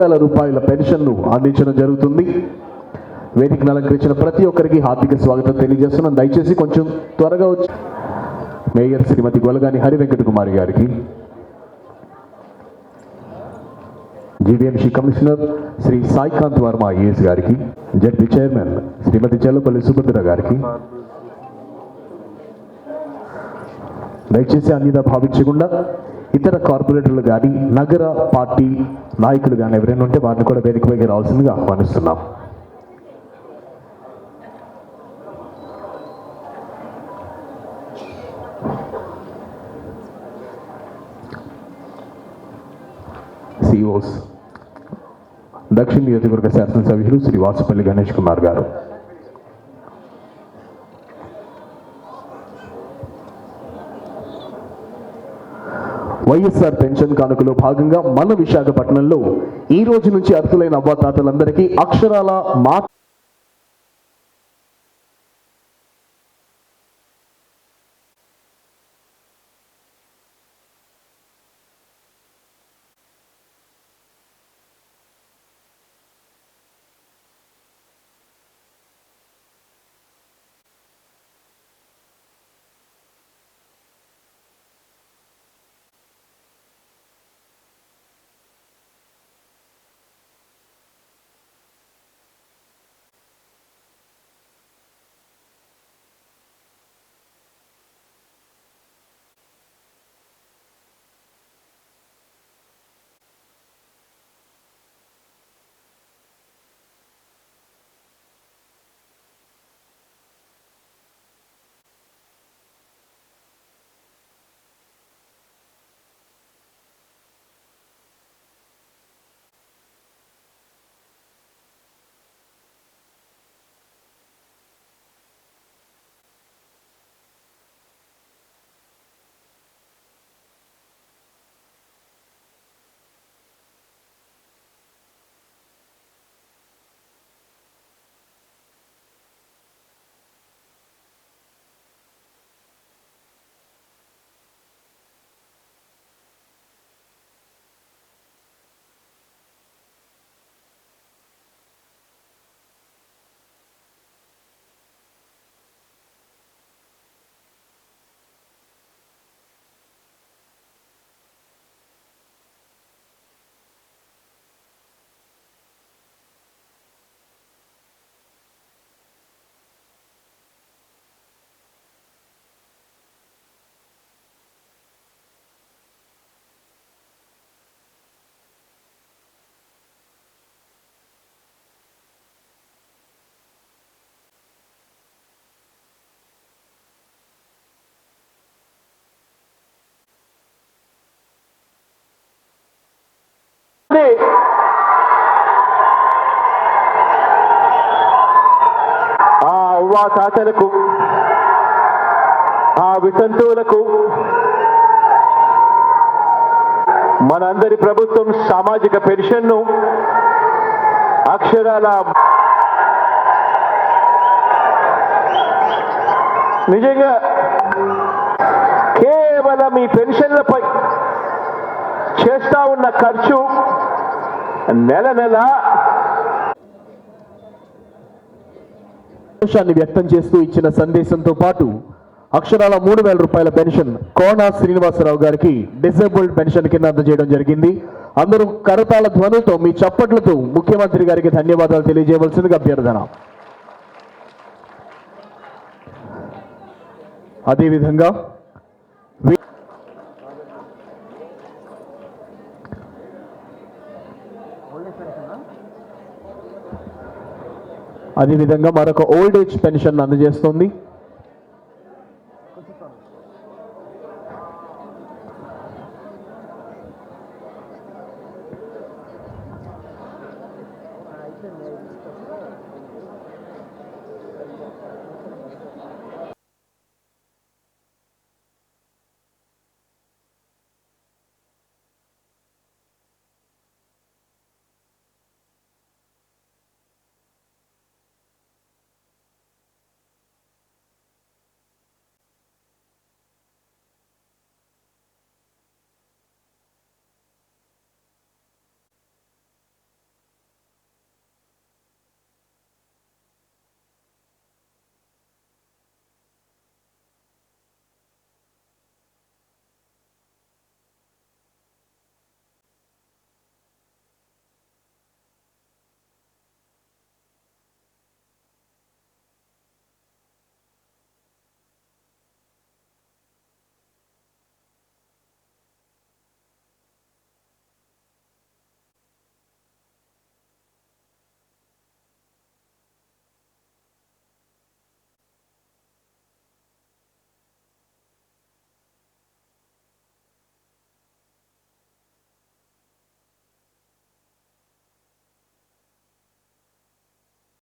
వేల రూపాయల పెన్షన్ను అందించడం జరుగుతుంది. వేదికను అలంకరించిన ప్రతి ఒక్కరికి హార్దిక స్వాగతం తెలియజేస్తున్నాం దయచేసి కొంచెం త్వరగా వచ్చి మేయర్ శ్రీమతి గొలగాని హరి వెంకట కుమారి గారికి GVMC commissioner Shri Saikanth Varma IAS గారికి జడ్పీ చైర్మన్ శ్రీమతి చెల్లపల్లి సుభద్ర గారికి దయచేసి అన్నిదా భావించకుండా ఇతర కార్పొరేటర్లు కానీ నగర పార్టీ నాయకులు కానీ ఎవరైనా ఉంటే వారిని కూడా వేదికపైకి రావాల్సిందిగా ఆహ్వానిస్తున్నాం. సిఓస్ దక్షిణ నియోజకవర్గ శాసనసభ్యులు శ్రీ వాసుపల్లి గణేష్ కుమార్ గారు. వైఎస్ఆర్ పెన్షన్ కానుకలో భాగంగా మన విశాఖపట్నంలో ఈ రోజు నుంచి అర్హులైన అవ్వాతాతలందరికీ అక్షరాల మా ఆ ఉవా చాచలకు ఆ వితంతువులకు మనందరి ప్రభుత్వం సామాజిక పెన్షన్ను అక్షరాల నిజంగా కేవలం ఈ పెన్షన్లపై చేస్తా ఉన్న ఖర్చు నెల నెల సంతోషాన్ని వ్యక్తం చేస్తూ ఇచ్చిన సందేశంతో పాటు అక్షరాల మూడు వేల రూపాయల పెన్షన్ కోన శ్రీనివాసరావు గారికి డిసేబుల్డ్ పెన్షన్ కింద అందజేయడం జరిగింది. అందరూ కరతాళ ధ్వనులతో మీ చప్పట్లతో ముఖ్యమంత్రి గారికి ధన్యవాదాలు తెలియజేయవలసిందిగా అభ్యర్థన. అదేవిధంగా అదేవిధంగా మరొక ఓల్డ్ ఏజ్ పెన్షన్ అందజేస్తుంది.